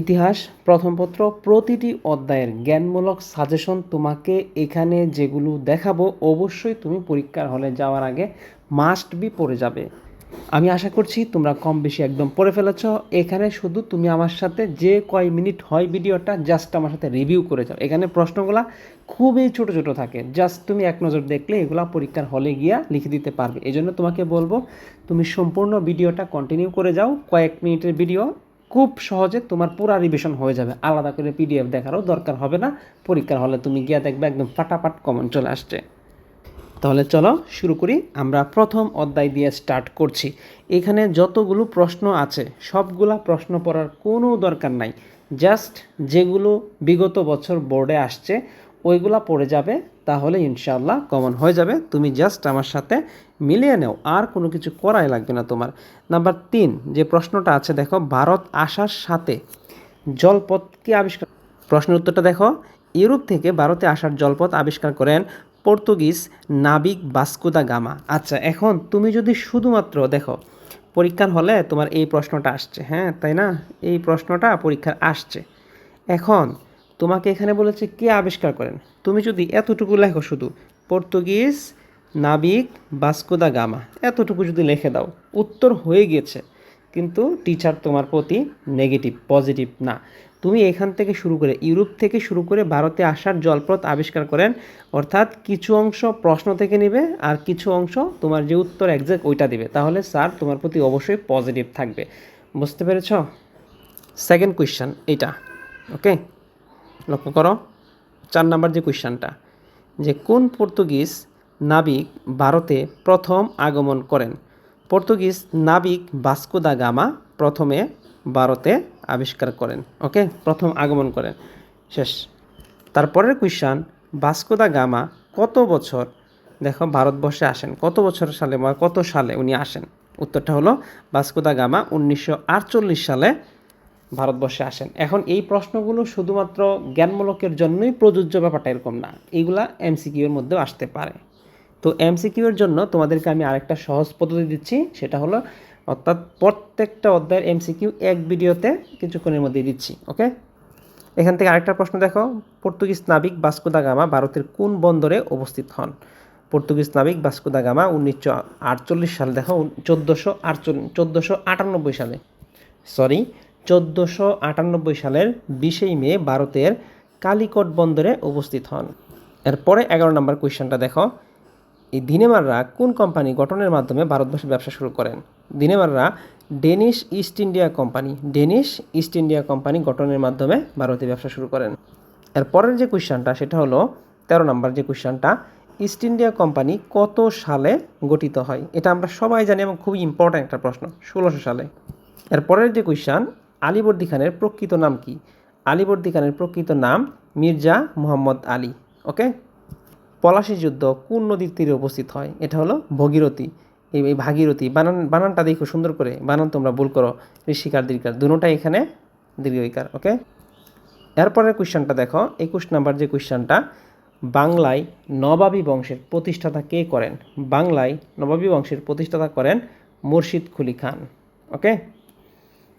ইতিহাস, প্রথম পত্র, প্রতিটি অধ্যায়ের জ্ঞানমূলক সাজেশন তোমাকে এখানে যেগুলো দেখাবো অবশ্যই তুমি পরীক্ষার হলে যাওয়ার আগে মাস্ট বি পড়ে যাবে। আমি আশা করছি তোমরা কম বেশি একদম পড়ে ফেলেছ। এখানে শুধু তুমি আমার সাথে যে কয় মিনিট হয় ভিডিওটা জাস্ট আমার সাথে রিভিউ করে যাও। এখানে প্রশ্নগুলা খুবই ছোট ছোট থাকে। জাস্ট তুমি এক নজর দেখলে এগুলা পরীক্ষার হলে গিয়া লিখে দিতে পারবে। এই জন্য তোমাকে বলব, তুমি সম্পূর্ণ ভিডিওটা কন্টিনিউ করে যাও। কয়েক মিনিটের ভিডিও খুব সহজে তোমার পুরা রিভিশন হয়ে যাবে। আলাদা করে পিডিএফ দেখারও দরকার হবে না। পরীক্ষার হলে তুমি গিয়া দেখবে একদম ফাটাফাট কমন চলে আসছে। তাহলে চলো শুরু করি। আমরা প্রথম অধ্যায় দিয়ে স্টার্ট করছি। এখানে যতগুলো প্রশ্ন আছে, সবগুলা প্রশ্ন পড়ার কোনো দরকার নাই। জাস্ট যেগুলো বিগত বছর বোর্ডে আসছে ওইগুলা পড়ে যাবে, তাহলে ইনশাআল্লাহ কমন হয়ে যাবে। তুমি জাস্ট আমার সাথে মিলিয়ে নেও, আর কোনো কিছু করাই লাগবে না তোমার। নাম্বার তিন, যে প্রশ্নটা আছে, দেখো, ভারত আসার সাথে জলপথ কি আবিষ্কার প্রশ্নের উত্তরটা দেখো, ইউরোপ থেকে ভারতে আসার জলপথ আবিষ্কার করেন পর্তুগিজ নাবিক বাস্কুদা গামা। আচ্ছা এখন তুমি যদি শুধুমাত্র, দেখো, পরীক্ষার হলে তোমার এই প্রশ্নটা আসছে হ্যাঁ তাই না? এই প্রশ্নটা পরীক্ষার আসছে। এখন তোমাকে এখানে বলেছে কে আবিষ্কার করেন? তুমি যদি এতটুকু লেখো শুধু, পর্তুগিজ নাবিক বাস্কোদা গামা, এতটুকু যদি লিখে দাও, উত্তর হয়ে গেছে। কিন্তু টিচার তোমার প্রতি নেগেটিভ পজিটিভ না। তুমি এখান থেকে শুরু করে, ইউরোপ থেকে শুরু করে ভারতে আসার জলপথ আবিষ্কার করেন, অর্থাৎ কিছু অংশ প্রশ্ন থেকে নেবে আর কিছু অংশ তোমার যে উত্তর একজ্যাক্ট ওইটা দিবে। তাহলে স্যার তোমার প্রতি অবশ্যই পজিটিভ থাকবে। বুঝতে পেরেছ? সেকেন্ড কোয়েশ্চান এইটা ওকে লক্ষ্য করো, চার নাম্বার যে কোয়েশ্চানটা, যে কোন পর্তুগিজ নাবিক ভারতে প্রথম আগমন করেন? পর্তুগিজ নাবিক বাস্কো দা গামা প্রথমে ভারতে আবিষ্কার করেন, ওকে? প্রথম আগমন করেন। শেষ। তারপরের কুইশান বাস্কো দা গামা কত বছর, দেখো ভারতবর্ষে আসেন, কত বছর সালে বা কত সালে উনি আসেন? উত্তরটা হলো বাস্কো দা গামা উনিশশো আটচল্লিশ সালে ভারতবর্ষে আসেন। এখন এই প্রশ্নগুলো শুধুমাত্র জ্ঞানমূলকের জন্যই প্রযোজ্য ব্যাপারটা এরকম না এইগুলা এমসিকিউর মধ্যেও আসতে পারে। তো এমসিকিউর জন্য তোমাদেরকে আমি আরেকটা সহজ পদ্ধতি দিচ্ছি, সেটা হলো অর্থাৎ প্রত্যেকটা অধ্যায়ের এমসিকিউ এক ভিডিওতে কিছুক্ষণের মধ্যে দিচ্ছি, ওকে? এখান থেকে আরেকটা প্রশ্ন দেখো, পর্তুগিজ নাবিক বাস্কো দা গামা ভারতের কোন বন্দরে উপস্থিত হন? পর্তুগিজ নাবিক বাস্কো দা গামা উনিশশো আটচল্লিশ সালে, দেখো, চোদ্দোশো আটচল্লিশ, চোদ্দোশো আটানব্বই সালে। সরি চোদ্দোশো আটানব্বই সালের বিশেই মে ভারতের কালিকট বন্দরে উপস্থিত হন। এরপরে এগারো নম্বর কোয়েশ্চেনটা দেখো। এই দিনেমাররা কোন কোম্পানি গঠনের মাধ্যমে ভারতবর্ষে ব্যবসা শুরু করেন? দিনেমাররা Danish east India company, Danish east India company গঠনের মাধ্যমে ভারতে ব্যবসা শুরু করেন। এর পরের যে কোয়েশ্চেনটা, সেটা হলো তেরো নম্বর যে কোয়েশ্চেনটা, ইস্ট ইন্ডিয়া কোম্পানি কত সালে গঠিত হয়? এটা আমরা সবাই জানি এবং খুবই ইম্পর্ট্যান্ট একটা প্রশ্ন, ষোলোশো সালে। এর পরের যে কোয়েশ্চান আলীবর্দী খানের প্রকৃত নাম কি? আলীবর্দী খানের প্রকৃত নাম মির্জা মুহাম্মদ আলী, ওকে? পলাশী যুদ্ধ কোন নদীর তীরে উপস্থিত হয়? এটা হলো ভগীরথী। এই ভাগীরথী, বানান, বানানটা দেখো সুন্দর করে। বানান তোমরা ভুল করো। ঋষিকার দীর্ঘার, দুটোটাই এখানে দীর্ঘিকার ওকে? এরপরের কোয়েশ্চেনটা দেখো, একুশ নাম্বার যে কোয়েশ্চেনটা বাংলায় নবাবী বংশের প্রতিষ্ঠাতা কে করেন? বাংলায় নবাবী বংশের প্রতিষ্ঠাতা করেন মুর্শিদ খুলি খান, ওকে?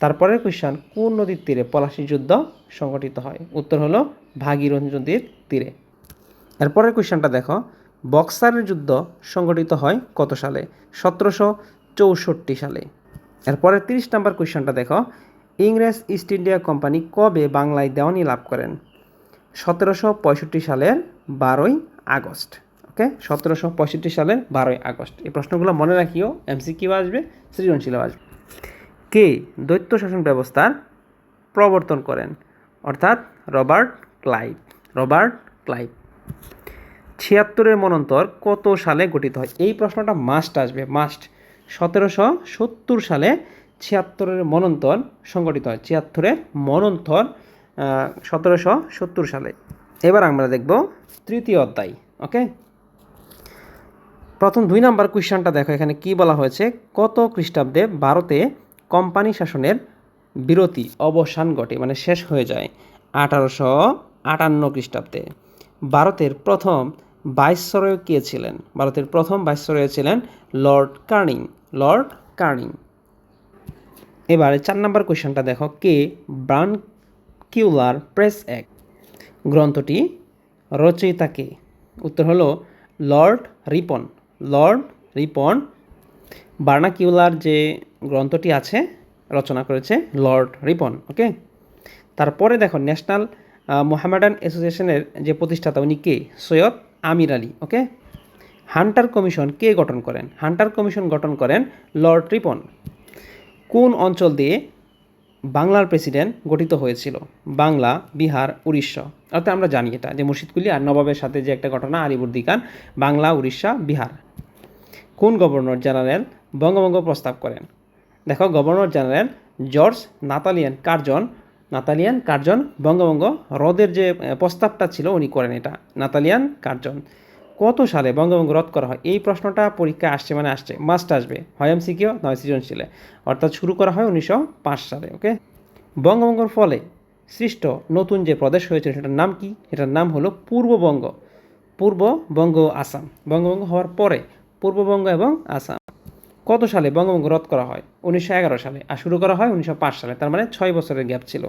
তারপরের কোয়েশ্চেন কোন নদীর তীরে পলাশী যুদ্ধ সংগঠিত হয়? উত্তর হলো ভাগীরথী নদীর তীরে। এরপরের কোয়েশ্চেনটা দেখো, বক্সারের যুদ্ধ সংগঠিত হয় কত সালে? সতেরোশো চৌষট্টি সালে। এরপরের তিরিশ নম্বর কোয়েশ্চেনটা দেখো, ইংরেজ ইস্ট ইন্ডিয়া কোম্পানি কবে বাংলায় দেওয়ানি লাভ করেন? সতেরোশো পঁয়ষট্টি সালের বারোই আগস্ট। ওকে সতেরোশো পঁয়ষট্টি সালের বারোই আগস্ট। এই প্রশ্নগুলো মনে রাখিও এমসি এমসিকিউ আসবে সৃজনশীল আসবে। কে দৈত্য শাসন ব্যবস্থার প্রবর্তন করেন? অর্থাৎ রবার্ট ক্লাইভ। Robert Clive. ছিয়াত্তরের মনন্তর কত সালে গঠিত হয়? এই প্রশ্নটা মাস্ট আসবে মাস্ট সতেরোশো সত্তর সালে ছিয়াত্তরের মনন্তর সংগঠিত হয়। ছিয়াত্তরের মনন্তর সতেরোশো সত্তর সালে। এবার আমরা দেখব তৃতীয় অধ্যায় ওকে প্রথম দুই নাম্বার কোয়েশ্চনটা দেখো, এখানে কি বলা হয়েছে? কত খ্রিস্টাব্দে ভারতে কোম্পানি শাসনের বিরতি অবসান ঘটে মানে শেষ হয়ে যায় আঠারোশো আটান্ন খ্রিস্টাব্দে। ভারতের প্রথম ভাইসরয় কে ছিলেন? ভারতের প্রথম ভাইসরয় ছিলেন লর্ড কার্নিং লর্ড কার্নিং। এবারে চার নম্বর কোয়েশ্চনটা দেখো, কে? ব্রাউন কিউলার, প্রেস অ্যাক্ট গ্রন্থটি রচয়িতা কে? উত্তর হলো lord Ripon lord Ripon vernacular যে গ্রন্থটি আছে, রচনা করেছে লর্ড রিপন, ওকে? তারপরে দেখো, ন্যাশনাল মোহামেডান অ্যাসোসিয়েশনের যে প্রতিষ্ঠাতা উনি কে? Syed Ameer Ali, okay? Hunter commission কে গঠন করেন? হান্টার কমিশন গঠন করেন লর্ড রিপন। কোন অঞ্চল দিয়ে বাংলার প্রেসিডেন্ট গঠিত হয়েছিল? বাংলা, বিহার, উড়িষ্যা। অর্থাৎ আমরা জানি এটা, যে মুর্শিদকুলি আর নবাবের সাথে যে একটা ঘটনা আলিবুর্দি খান বাংলা, উড়িষ্যা, বিহার। কোন গভর্নর জেনারেল বঙ্গভঙ্গ প্রস্তাব করেন? দেখো, governor general George Nathaniel Curzon Nathaniel Curzon বঙ্গভঙ্গ রদের যে প্রস্তাবটা ছিল উনি করেন এটা নাতালিয়ান কার্জন। কত সালে বঙ্গভঙ্গ রদ করা হয়? এই প্রশ্নটা পরীক্ষা আসছে মানে আসছে মাস্ট আসবে, হয় এমসিকিউ, নয় সৃজনশীলে। অর্থাৎ শুরু করা হয় উনিশশো পাঁচ সালে ওকে বঙ্গভঙ্গর ফলে সৃষ্ট নতুন যে প্রদেশ হয়েছিল সেটার নাম কি? সেটার নাম হলো পূর্ববঙ্গ পূর্ববঙ্গ আসাম। বঙ্গভঙ্গ হওয়ার পরে পূর্ববঙ্গ এবং আসাম। কত সালে বঙ্গভঙ্গ রদ করা হয়? উনিশশো এগারো সালে। আর শুরু করা হয় উনিশশো পাঁচ সালে। তার মানে ছয় বছরের গ্যাপ ছিল।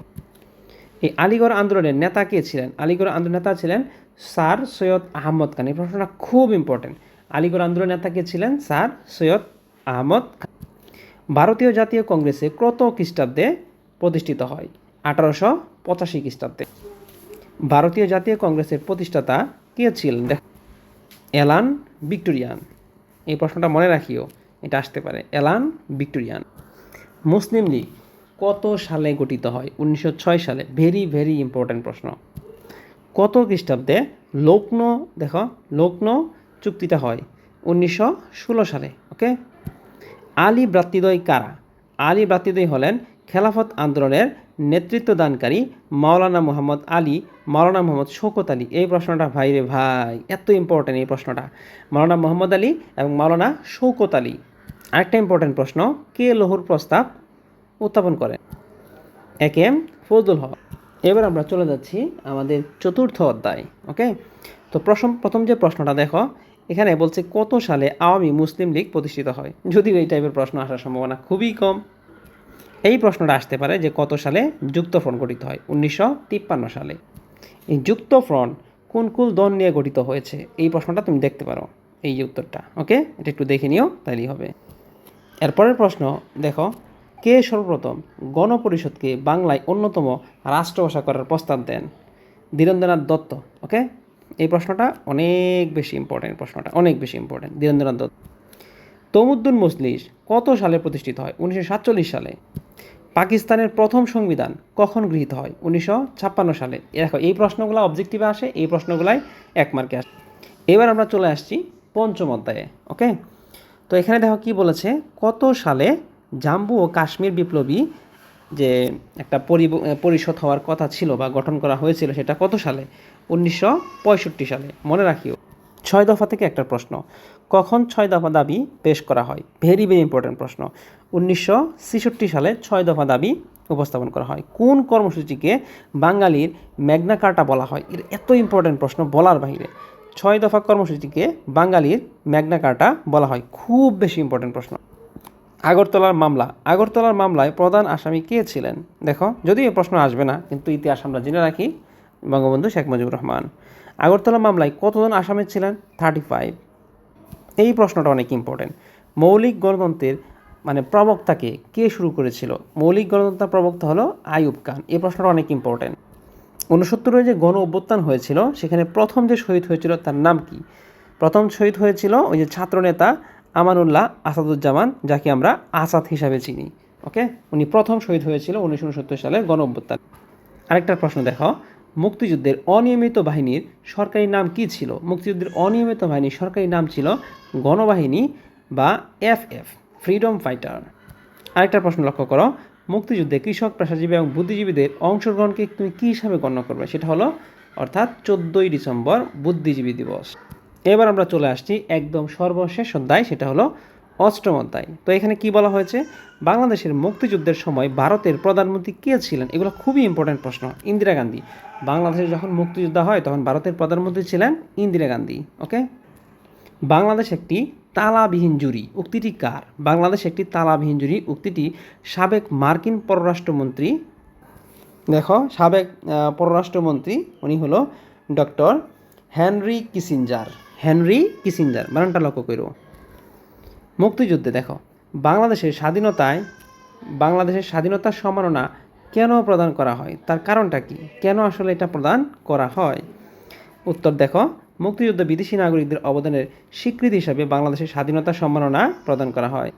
এই আলিগড় আন্দোলনের নেতা কে ছিলেন? আলিগড় আন্দোলনের নেতা ছিলেন স্যার সৈয়দ আহমদ খান। এই প্রশ্নটা খুব ইম্পর্টেন্ট আলিগড় আন্দোলনের নেতা কে ছিলেন? স্যার সৈয়দ আহমদ খান। ভারতীয় জাতীয় কংগ্রেসে কত খ্রিস্টাব্দে প্রতিষ্ঠিত হয়? আঠারোশো পঁচাশি খ্রিস্টাব্দে। ভারতীয় জাতীয় কংগ্রেসের প্রতিষ্ঠাতা কে ছিলেন? Allan Octavian. এই প্রশ্নটা মনে রাখিও, এটা আসতে পারে। Alan Victorian. মুসলিম লীগ কত সালে গঠিত হয়? উনিশশো ছয় সালে। ভেরি ভেরি ইম্পর্ট্যান্ট প্রশ্ন। কত খ্রিস্টাব্দে লক্ষ্ণৌ দেখো লক্ষ্ণৌ চুক্তিটা হয়? উনিশশো ষোলো সালে ওকে আলী ভ্রাতৃদ্বয় কারা? আলী ব্রাতৃদয় হলেন খেলাফত আন্দোলনের নেতৃত্বদানকারী মাওলানা মোহাম্মদ আলী, মাওলানা মোহাম্মদ শৌকত আলী। এই প্রশ্নটা, ভাই রে ভাই, এত ইম্পর্টেন্ট এই প্রশ্নটা। মাওলানা মোহাম্মদ আলী এবং মাওলানা শৌকত আলী। আরেকটা ইম্পর্টেন্ট প্রশ্ন, কে লহুর প্রস্তাব উত্থাপন করেন? একে এম ফজলুল হক। এবার আমরা চলে যাচ্ছি আমাদের চতুর্থ অধ্যায় ওকে তো প্রথম প্রথম যে প্রশ্নটা দেখো, এখানে বলছে কত সালে আওয়ামী মুসলিম লীগ প্রতিষ্ঠিত হয়? যদিও এই টাইপের প্রশ্ন আসার সম্ভাবনা খুবই কম। এই প্রশ্নটা আসতে পারে যে কত সালে যুক্তফ্রন্ট গঠিত হয়? উনিশশো তিপ্পান্ন সালে। এই যুক্তফ্রন্ট কোন কোন দল নিয়ে গঠিত হয়েছে? এই প্রশ্নটা তুমি দেখতে পারো, এই যে উত্তরটা, ওকে? এটা একটু দেখে নিও, তাইলেই হবে। এরপরের প্রশ্ন, দেখো, কে সর্বপ্রথম গণপরিষদকে বাংলায় অন্যতম রাষ্ট্রভাষা করার প্রস্তাব দেন? ধীরেন্দ্রনাথ দত্ত, ওকে? এই প্রশ্নটা অনেক বেশি ইম্পর্টেন্ট প্রশ্নটা অনেক বেশি ইম্পর্টেন্ট ধীরেন্দ্রনাথ দত্ত। তমুদ্দুন মজলিস কত সালে প্রতিষ্ঠিত হয়? উনিশশো সাতচল্লিশ সালে। পাকিস্তানের প্রথম সংবিধান কখন গৃহীত হয়? উনিশশো ছাপ্পান্ন সালে। দেখো, এই প্রশ্নগুলো অবজেক্টিভে আসে, এই প্রশ্নগুলাই এক মার্কে আসে। এবার আমরা চলে আসছি পঞ্চম অধ্যায়ে ওকে তো এখানে দেখো কি বলেছে, কত সালে জাম্বু ও কাশ্মীর বিপ্লবী যে একটা পরিষদ হওয়ার কথা ছিল বা গঠন করা হয়েছিল সেটা কত সালে? উনিশশো পঁয়ষট্টি সালে। মনে রাখিও ছয় দফা থেকে একটা প্রশ্ন। কখন ছয় দফা দাবি পেশ করা হয়? ভেরি ভেরি ইম্পর্টেন্ট প্রশ্ন। উনিশশো ছেষট্টি সালে ছয় দফা দাবি উপস্থাপন করা হয়। কোন কর্মসূচিকে বাঙালির ম্যাগনা কার্টা বলা হয়? এর এত ইম্পর্টেন্ট প্রশ্ন বলার বাইরে ছয় দফা কর্মসূচিকে বাঙালির ম্যাগনা কার্টা বলা হয়। খুব বেশি ইম্পর্টেন্ট প্রশ্ন। আগরতলার মামলা। আগরতলার মামলায় প্রধান আসামি কে ছিলেন? দেখো যদি এই প্রশ্ন আসবে না, কিন্তু ইতিহাস আমরা জেনে রাখি। বঙ্গবন্ধু শেখ মুজিবুর রহমান। আগরতলা মামলায় কতজন আসামি ছিলেন? থার্টি ফাইভ এই প্রশ্নটা অনেক ইম্পর্টেন্ট মৌলিক গণতন্ত্রের মানে প্রবক্তাকে কে শুরু করেছিল? মৌলিক গণতন্ত্রের প্রবক্তা হলো আইয়ুব খান। এই প্রশ্নটা অনেক ইম্পর্টেন্ট উনসত্তরে যে গণ অভ্যুত্থান হয়েছিল, সেখানে প্রথম যে শহীদ হয়েছিল তার নাম কি? প্রথম শহীদ হয়েছিল ওই যে ছাত্রনেতা আমানুল্লাহ আসাদুজ্জামান, যাকে আমরা আসাদ হিসাবে চিনি। ওকে উনি প্রথম শহীদ হয়েছিল উনিশশো উনসত্তর গণ অভ্যুত্থান। আরেকটা প্রশ্ন দেখো মুক্তিযুদ্ধের অনিয়মিত বাহিনীর সরকারি নাম কি ছিল? মুক্তিযুদ্ধের অনিয়মিত বাহিনীর সরকারি নাম ছিল গণবাহিনী বা এফ এফ ফ্রিডম ফাইটার আরেকটা প্রশ্ন লক্ষ্য করো। মুক্তিযুদ্ধে কৃষক, পেশাজীবী এবং বুদ্ধিজীবীদের অংশগ্রহণকে তুমি কী হিসাবে গণ্য করবে? সেটা হলো, অর্থাৎ চোদ্দোই ডিসেম্বর বুদ্ধিজীবী দিবস। এবার আমরা চলে আসছি একদম সর্বশেষ অধ্যায়, সেটা হলো অষ্টম অধ্যায়। তো এখানে কি বলা হয়েছে? বাংলাদেশের মুক্তিযুদ্ধের সময় ভারতের প্রধানমন্ত্রী কে ছিলেন? এগুলো খুবই ইম্পর্টেন্ট প্রশ্ন। ইন্দিরা গান্ধী। বাংলাদেশে যখন মুক্তিযুদ্ধ হয়, তখন ভারতের প্রধানমন্ত্রী ছিলেন ইন্দিরা গান্ধী ওকে বাংলাদেশ একটি তালাবিহীন জুরি। উক্তিটি কার? বাংলাদেশ একটি তালাবিহীন জুরি। উক্তিটি সাবেক মার্কিন পররাষ্ট্রমন্ত্রী, দেখো, সাবেক পররাষ্ট্রমন্ত্রী, উনি হলো doctor Henry Kissinger. Henry Kissinger. বানানটা লক্ষ্য করো। মুক্তিযুদ্ধে দেখো, বাংলাদেশের স্বাধীনতায়, বাংলাদেশের স্বাধীনতার সম্মাননা কেন প্রদান করা হয়? তার কারণটা কি? কেন আসলে এটা প্রদান করা হয়? উত্তর দেখো, মুক্তিযুদ্ধে বিদেশি নাগরিকদের অবদানের স্বীকৃতি হিসাবে বাংলাদেশের স্বাধীনতার সম্মাননা প্রদান করা হয়।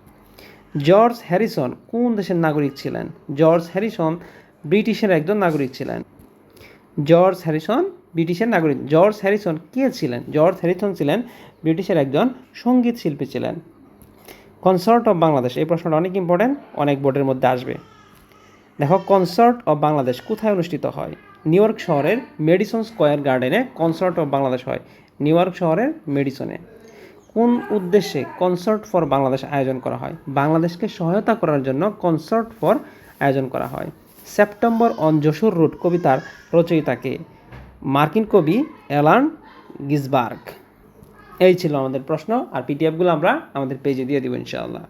জর্জ হ্যারিসন কোন দেশের নাগরিক ছিলেন? জর্জ হ্যারিসন ব্রিটিশের একজন নাগরিক ছিলেন। জর্জ হ্যারিসন ব্রিটিশের নাগরিক। জর্জ হ্যারিসন কে ছিলেন? জর্জ হ্যারিসন ছিলেন ব্রিটিশের একজন সংগীত শিল্পী ছিলেন। কনসার্ট অফ বাংলাদেশ এই প্রশ্নটা অনেক ইম্পর্ট্যান্ট অনেক বোর্ডের মধ্যে আসবে। দেখো কনসার্ট অফ বাংলাদেশ কোথায় অনুষ্ঠিত হয়? নিউ ইয়র্ক শহরের মেডিসন স্কোয়ার গার্ডেনে কনসার্ট অফ বাংলাদেশ হয়। নিউ ইয়র্ক শহরের মেডিসনে কোন উদ্দেশ্যে কনসার্ট ফর বাংলাদেশ আয়োজন করা হয়? বাংলাদেশকে সহায়তা করার জন্য কনসার্ট ফর আয়োজন করা হয়। সেপ্টেম্বর অন যশোর রুট কবিতার রচয়িতাকে মার্কিন কবি অ্যালান গিসবার্গ। এই ছিল আমাদের প্রশ্ন আর পিটিএফগুলো আমরা আমাদের পেজে দিয়ে দেবো ইনশাআল্লাহ।